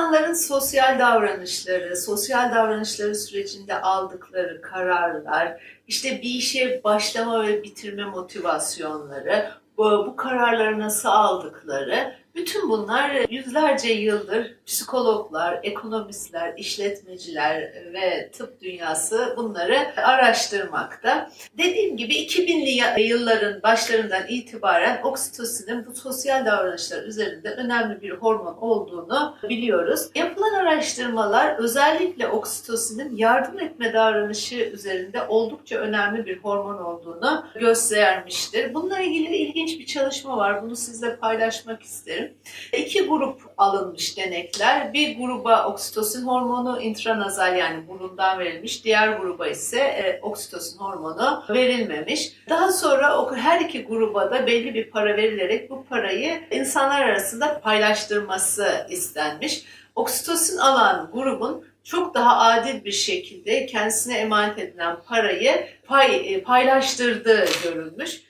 İnsanların sosyal davranışları, sosyal davranışları sürecinde aldıkları kararlar, işte bir işe başlama ve bitirme motivasyonları, bu, bu kararları nasıl aldıkları, bütün bunlar yüzlerce yıldır psikologlar, ekonomistler, işletmeciler ve tıp dünyası bunları araştırmakta. Dediğim gibi 2000'li ya- yılların başlarından itibaren oksitosinin bu sosyal davranışlar üzerinde önemli bir hormon olduğunu biliyoruz. Yapılan araştırmalar özellikle oksitosinin yardım etme davranışı üzerinde oldukça önemli bir hormon olduğunu göstermiştir. Bununla ilgili ilginç bir çalışma var. Bunu sizle paylaşmak isterim. İki grup alınmış denekler. Bir gruba oksitosin hormonu intranazal yani burundan verilmiş. Diğer gruba ise e, oksitosin hormonu verilmemiş. Daha sonra her iki gruba da belli bir para verilerek bu parayı insanlar arasında paylaştırması istenmiş. Oksitosin alan grubun çok daha adil bir şekilde kendisine emanet edilen parayı pay, e, paylaştırdığı görülmüş.